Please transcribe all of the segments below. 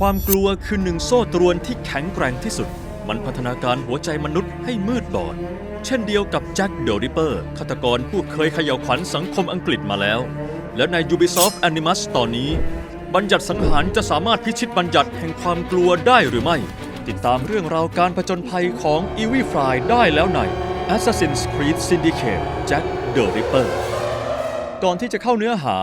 ความกลัวคือหนึ่งโซ่ตรวนที่แข็งแกร่งที่สุด มันพัฒนาการหัวใจมนุษย์ให้มืดบอด เช่นเดียวกับแจ็คเดอะริปเปอร์ฆาตกรผู้เคยเขย่าวขวัญสังคมอังกฤษมาแล้ว และใน Ubisoft Animus ตอนนี้ บัญญัติสังหารจะสามารถพิชิตบัญญัติแห่งความกลัวได้หรือไม่ ติดตามเรื่องราวการผจญภัยของ e v i f y ได้แล้วใน Assassin's Creed Syndicate Jack the Ripper ก่อนที่จะเข้าเนื้อหา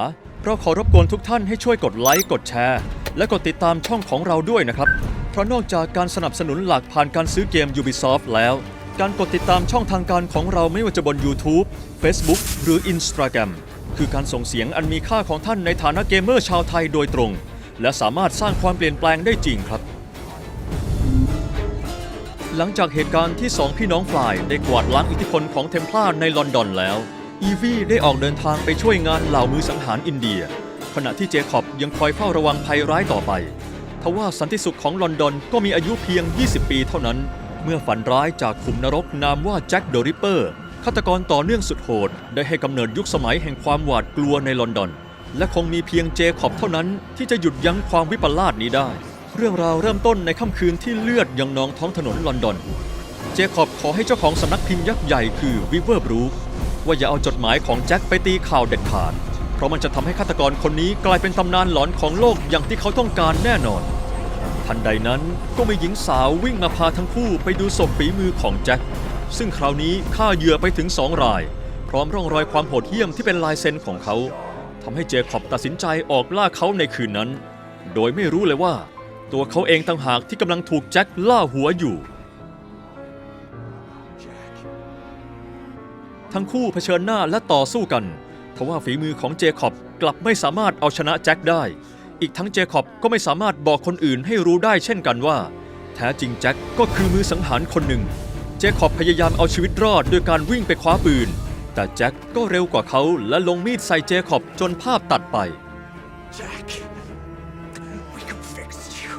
เราขอรบกวนทุกท่านให้ช่วยกดไลค์กดแชร์ และกดติดตามช่องของเราด้วยนะครับ เพราะนอกจากการสนับสนุนหลักผ่านการซื้อเกม Ubisoft แล้ว การกดติดตามช่องทางการของเราไม่ว่าจะบน YouTube Facebook หรือ Instagram คือการส่งเสียงอันมีค่าของท่านในฐานะเกมเมอร์ชาวไทยโดยตรง และสามารถสร้างความเปลี่ยนแปลงได้จริงครับ หลังจากเหตุการณ์ที่สองพี่น้องฟลายได้กวาดล้างอิทธิพลของเทมพลาในลอนดอนแล้ว อีวีได้ออกเดินทางไปช่วยงานเหล่ามือสังหารอินเดีย ขณะที่เจคอบยังคอยเฝ้าระวังภัยร้ายต่อไป ทว่าสันติสุขของลอนดอนก็มีอายุเพียง 20 ปีเท่านั้น เมื่อฝันร้ายจากขุมนรกนามว่าแจ็คเดอะริปเปอร์ฆาตกรต่อเนื่องสุดโหด ได้ให้กำเนิดยุคสมัยแห่งความหวาดกลัวในลอนดอน และคงมีเพียงเจคอบเท่านั้นที่จะหยุดยั้งความวิปลาสนี้ได้ เรื่องราวเริ่มต้นในค่ำคืนที่เลือดยังนองท้องถนนลอนดอน เจคอบขอให้เจ้าของสำนักพิมพ์ยักษ์ใหญ่คือวิเวอร์บรูคว่าอย่าเอาจดหมายของแจ็คไปตีข่าวเด็ดขาด ราะมันจะทำให้ฆาตกรคนนี้กลายเป็นตำนานหลอนของโลกอย่างที่เขาต้องการแน่นอน ทันใดนั้นก็มีหญิงสาววิ่งมาพาทั้งคู่ไปดูศพฝีมือของแจ็คซึ่งคราวนี้ฆ่าเหยื่อไปถึงสองราย พร้อมร่องรอยความโหดเหี้ยมที่เป็นลายเซ็นของเขาทำให้เจคอบตัดสินใจออกล่าเขาในคืนนั้น โดยไม่รู้เลยว่า ตัวเขาเองต่างหากที่กำลังถูกแจ็คล่าหัวอยู่ ทั้งคู่เผชิญหน้าและต่อสู้กัน ทว่าฝีมือของเจคอบกลับไม่สามารถเอาชนะแจ็คได้ อีกทั้งเจคอบก็ไม่สามารถบอกคนอื่นให้รู้ได้เช่นกันว่า แท้จริงแจ็คก็คือมือสังหารคนหนึ่ง เจคอบพยายามเอาชีวิตรอดด้วยการวิ่งไปคว้าปืน แต่แจ็คก็เร็วกว่าเขาและลงมีดใส่เจคอบจนภาพตัดไป Jack, we can fix you.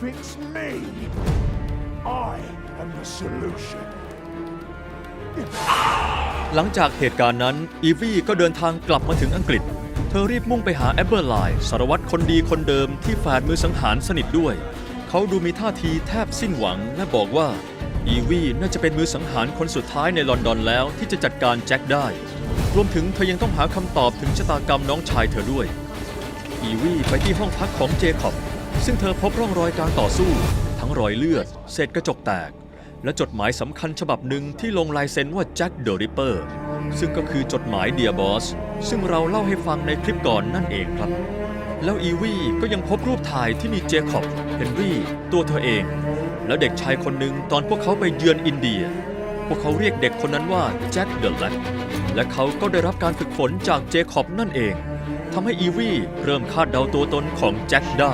Fix me. I am the solution. หลังจากเหตุการณ์นั้น อีวี่ก็เดินทางกลับมาถึงอังกฤษ เธอรีบมุ่งไปหาแอปเบอร์ไลน์สารวัตรคนดีคนเดิมที่แฝดมือสังหารสนิทด้วย เขาดูมีท่าทีแทบสิ้นหวังและบอกว่า อีวี่น่าจะเป็นมือสังหารคนสุดท้ายในลอนดอนแล้วที่จะจัดการแจ็คได้ รวมถึงเธอยังต้องหาคำตอบถึงชะตากรรมน้องชายเธอด้วย อีวี่ไปที่ห้องพักของเจคอบซึ่งเธอพบร่องรอยการต่อสู้ ทั้งรอยเลือด เศษกระจกแตก และจดหมายสำคัญฉบับหนึ่งที่ลงลายเซ็นว่าแจ็คเดอะริปเปอร์ซึ่งก็คือจดหมายเดียบอสซึ่งเราเล่าให้ฟังในคลิปก่อนนั่นเองครับ แล้วอีวี่ก็ยังพบรูปถ่ายที่มีเจคอบเฮนรี่ ตัวเธอเอง และเด็กชายคนหนึ่งตอนพวกเขาไปเยือนอินเดีย พวกเขาเรียกเด็กคนนั้นว่าแจ็คเดอะแลกและเขาก็ได้รับการฝึกฝนจากเจคอบนั่นเองทำให้อีวี่เริ่มคาดเดาตัวตนของแจ็คได้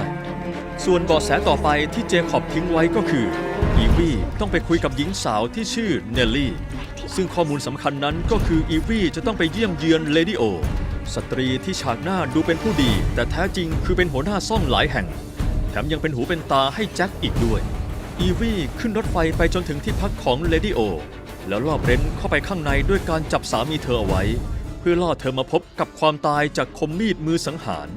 ส่วนเบาะแสต่อไปที่เจคอบทิ้งไว้ก็คืออีวี่ต้องไปคุยกับหญิงสาวที่ชื่อเนลลี่ ซึ่งข้อมูลสำคัญนั้นก็คืออีวี่จะต้องไปเยี่ยมเยือนเลดี้โอ สตรีที่ฉากหน้าดูเป็นผู้ดี แต่แท้จริงคือเป็นหัวหน้าซ่องหลายแห่ง แถมยังเป็นหูเป็นตาให้แจ็คอีกด้วยอีวี่ขึ้นรถไฟไปจนถึงที่พักของเลดี้โอ แล้วล่อเบรนเข้าไปข้างในด้วยการจับสามีเธอเอาไว้ เพื่อล่อเธอมาพบกับความตายจากคมมีดมือสังหาร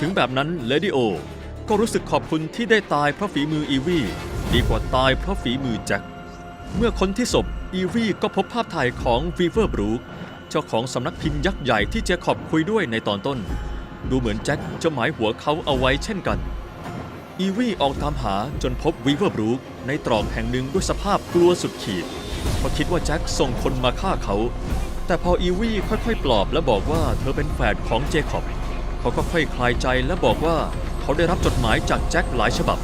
ถึงแบบนั้นเลดี้โอ ก็รู้สึกขอบคุณที่ได้ตายเพราะฝีมืออีวี่ดีกว่าตายเพราะฝีมือแจ็คเมื่อคนที่ศพอีวี่ก็พบภาพถ่ายของวีเวอร์บรูคเจ้าของสำนักพิมพ์ยักษ์ใหญ่ที่เจคอบคุยด้วยในตอนต้น ดูเหมือนแจ็คจะหมายหัวเขาเอาไว้เช่นกัน อีวี่ออกตามหาจนพบวีเวอร์บรูคในตรอกแห่งหนึ่งด้วยสภาพกลัวสุดขีดเพราะคิดว่าแจ็คส่งคนมาฆ่าเขา แต่พออีวี่ค่อยๆ ปลอบและบอกว่าเธอเป็นแฝดของเจคอบ เขาก็ค่อยคลายใจและบอกว่าเขาได้รับจดหมายจากแจ็คหลายฉบับ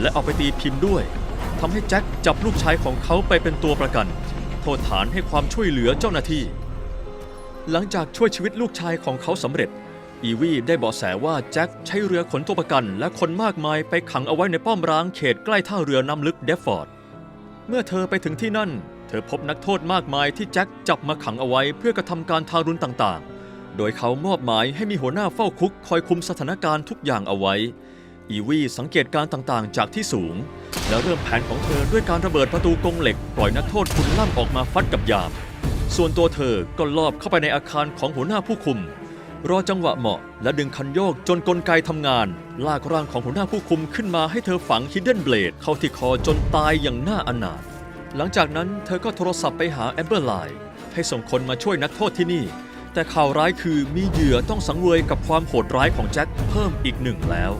และเอาไปตีพิมพ์ด้วยทำให้แจ็คจับลูกชายของเขาไปเป็นตัวประกัน โทษฐานให้ความช่วยเหลือเจ้าหน้าที่ หลังจากช่วยชีวิตลูกชายของเขาสำเร็จ อีวี่ได้เบาะแสว่าแจ็คใช้เรือขนตัวประกัน และคนมากมายไปขังเอาไว้ในป้อมร้างเขตใกล้ท่าเรือน้ำลึกเดฟฟอร์ด เมื่อเธอไปถึงที่นั่น เธอพบนักโทษมากมายที่แจ็คจับมาขังเอาไว้เพื่อกระทำการทารุณต่างๆ โดยเขามอบหมายให้มีหัวหน้าเฝ้าคุกคอยคุมสถานการณ์ทุกอย่างเอาไว้ อีวี่สังเกตการต่างๆ จากที่สูง แล้วเริ่มแผนของเธอด้วยการระเบิดประตูกรงเหล็ก ปล่อยนักโทษคุณล่ำออกมาฟัดกับยาม ส่วนตัวเธอก็ลอบเข้าไปในอาคารของหัวหน้าผู้คุม รอจังหวะเหมาะ และดึงคันโยกจนกลไกทำงาน ลากร่างของหัวหน้าผู้คุมขึ้นมาให้เธอฝังฮิดเด้นเบลดเข้าที่คอจนตายอย่างน่าอนาถหลังจากนั้นเธอก็โทรศัพท์ไปหาแอมเบอร์ไลน์ให้ส่งคนมาช่วยนักโทษที่นี่ แต่ข่าวร้ายคือมีเหยื่อต้องสังเวยกับความโหดร้ายของแจ็คเพิ่มอีกหนึ่งแล้ว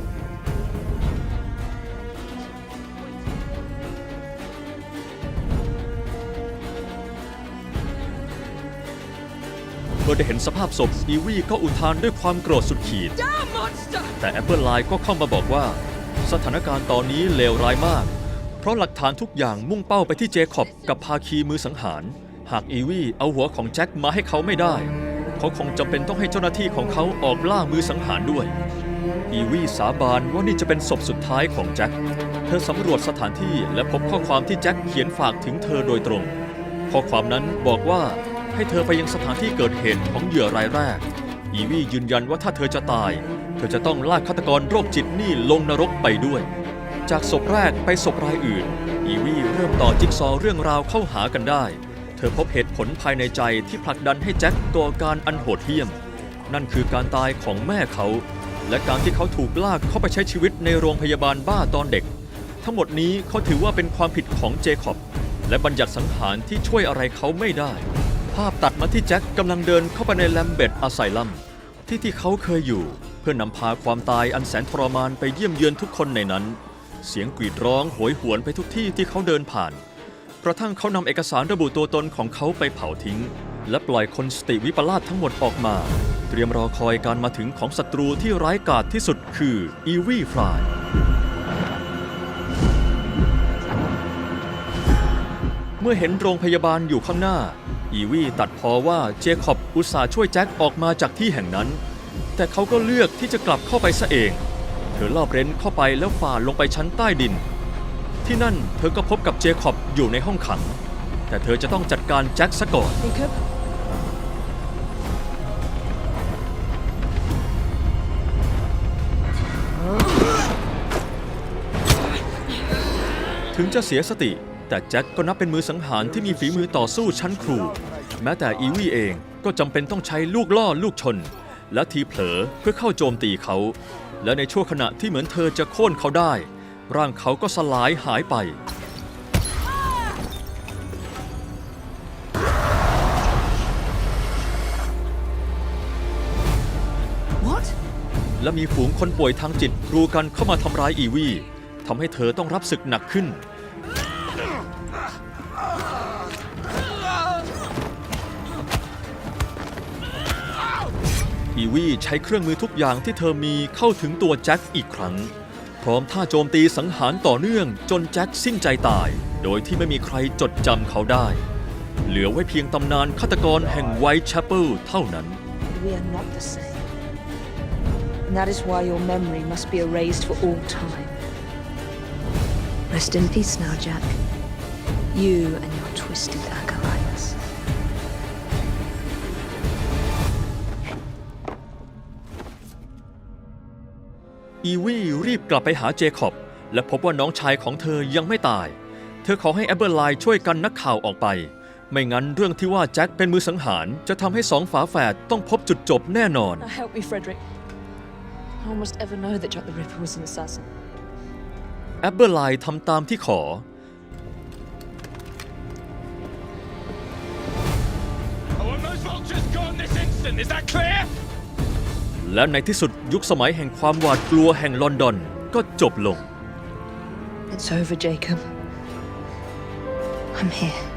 เมื่อได้เห็นสภาพศพอีวี่ก็อุทานด้วยความโกรธสุดขีด แต่แอปเปิลไลน์ก็เข้ามาบอกว่า สถานการณ์ตอนนี้เลวร้ายมาก เพราะหลักฐานทุกอย่างมุ่งเป้าไปที่เจคอบกับภาคีมือสังหาร หากอีวี่เอาหัวของแจ็คมาให้เขาไม่ได้ เขาคงจำเป็นต้องให้เจ้าหน้าที่ของเขาออกล่ามือสังหารด้วย อีวี่สาบานว่านี่จะเป็นศพสุดท้ายของแจ็ค เธอสำรวจสถานที่และพบข้อความที่แจ็คเขียนฝากถึงเธอโดยตรง ข้อความนั้นบอกว่าให้เธอไปยังสถานที่เกิดเหตุของเหยื่อรายแรก อีวี่ยืนยันว่าถ้าเธอจะตาย เธอจะต้องลากฆาตกรโรคจิตนี่ลงนรกไปด้วย จากศพแรกไปศพรายอื่น อีวี่เริ่มต่อจิ๊กซอว์เรื่องราวเข้าหากันได้ ธอพบเหตุผลภายในใจที่ผลักดันให้แจ็คก่อการอันโหดเหี้ยม นั่นคือการตายของแม่เขา และการที่เขาถูกลากเข้าไปใช้ชีวิตในโรงพยาบาลบ้าตอนเด็ก ทั้งหมดนี้เขาถือว่าเป็นความผิดของเจคอบ และบัญญัติสังหารที่ช่วยอะไรเขาไม่ได้ ภาพตัดมาที่แจ็คกำลังเดินเข้าไปในแลมเบตอาไซลัมที่ที่เขาเคยอยู่ เพื่อนำพาความตายอันแสนทรมานไปเยี่ยมเยือนทุกคนในนั้น เสียงกรีดร้องโหยหวนไปทุกที่ที่เขาเดินผ่าน กระทั่งเขานำเอกสารระบุตัวตนของเขาไปเผาทิ้ง และปล่อยคนสติวิปลาสทั้งหมดออกมา เตรียมรอคอยการมาถึงของศัตรูที่ร้ายกาจที่สุดคืออีวีฟลายเมื่อเห็นโรงพยาบาลอยู่ข้างหน้า อีวี่ตัดพอว่าเจคอบอุตส่าห์ช่วยแจ็คออกมาจากที่แห่งนั้น แต่เขาก็เลือกที่จะกลับเข้าไปซะเอง เธอลอบเร้นเข้าไปแล้วฝ่าลงไปชั้นใต้ดิน ที่นั่นเธอก็พบกับเจคอบอยู่ในห้องขัง แต่เธอจะต้องจัดการแจ็คซะก่อน Jacob? ถึงจะเสียสติ แต่แจ็คก็นับเป็นมือสังหารที่มีฝีมือต่อสู้ชั้นครู แม้แต่อีวี่เองก็จำเป็นต้องใช้ลูกล่อลูกชน และทีเผลอเพื่อเข้าโจมตีเขา และในช่วงขณะที่เหมือนเธอจะโค่นเขาได้ ร่างเขาก็สลายหายไป What? และมีฝูงคนป่วยทางจิตกรูกันเข้ามาทำร้ายอีวีทำให้เธอต้องรับศึกหนักขึ้น อีวีใช้เครื่องมือทุกอย่างที่เธอมีเข้าถึงตัวแจ็คอีกครั้ง พร้อมท่าโจมตีสังหารต่อเนื่องจนแจ็คสิ้นใจตาย โดยที่ไม่มีใครจดจำเขาได้ เหลือไว้เพียงตำนานฆาตกรแห่งไวท์แชปเปิลเท่านั้น We are not the same. And that is why your memory must be erased for all time. Rest in peace now, Jack. You and your twisted acolyte อีวี่รีบกลับไปหาเจคอบ และพบว่าน้องชายของเธอยังไม่ตาย เธอขอให้แอปเบอร์ไลน์ช่วยกันนักข่าวออกไป ไม่งั้นเรื่องที่ว่าแจ็คเป็นมือสังหารจะทำให้สองฝาแฝดต้องพบจุดจบแน่นอน Now help me, Frederick. How must ever know that Jack the Ripper was an assassin? แอปเบอร์ไลน์ทำตามที่ขอ I want those vultures gone this instant. Is that clear? และในที่สุดยุคสมัยแห่งความหวาดกลัวแห่งลอนดอนก็จบลง It's over, Jacob. I'm here.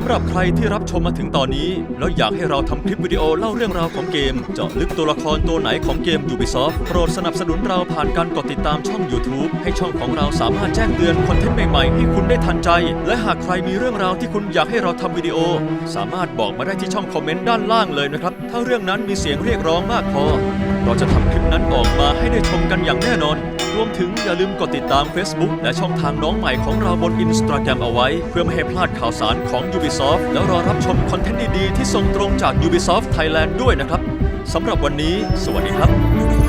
สำหรับใครที่รับชมมาถึงตอนนี้ แล้วอยากให้เราทำคลิปวิดีโอเล่าเรื่องราวของเกม เจาะลึกตัวละครตัวไหนของเกม Ubisoft โปรดสนับสนุนเราผ่านการกดติดตามช่อง YouTube ให้ช่องของเราสามารถแจ้งเตือนคอนเทนต์ใหม่ๆ ให้คุณได้ทันใจ และหากใครมีเรื่องราวที่คุณอยากให้เราทำวิดีโอ สามารถบอกมาได้ที่ช่องคอมเมนต์ด้านล่างเลยนะครับ ถ้าเรื่องนั้นมีเสียงเรียกร้องมากพอ เราจะทำคลิปนั้นออกมาให้ได้ชมกันอย่างแน่นอน รวมถึงอย่าลืมกดติดตาม Facebook และช่องทางน้องใหม่ของเราบน Instagram เอาไว้ เพื่อไม่ให้พลาดข่าวสารของ Ubisoft แล้วรอรับชมคอนเทนต์ดี ๆ ที่ส่งตรงจาก Ubisoft Thailand ด้วยนะครับสำหรับวันนี้ สวัสดีครับ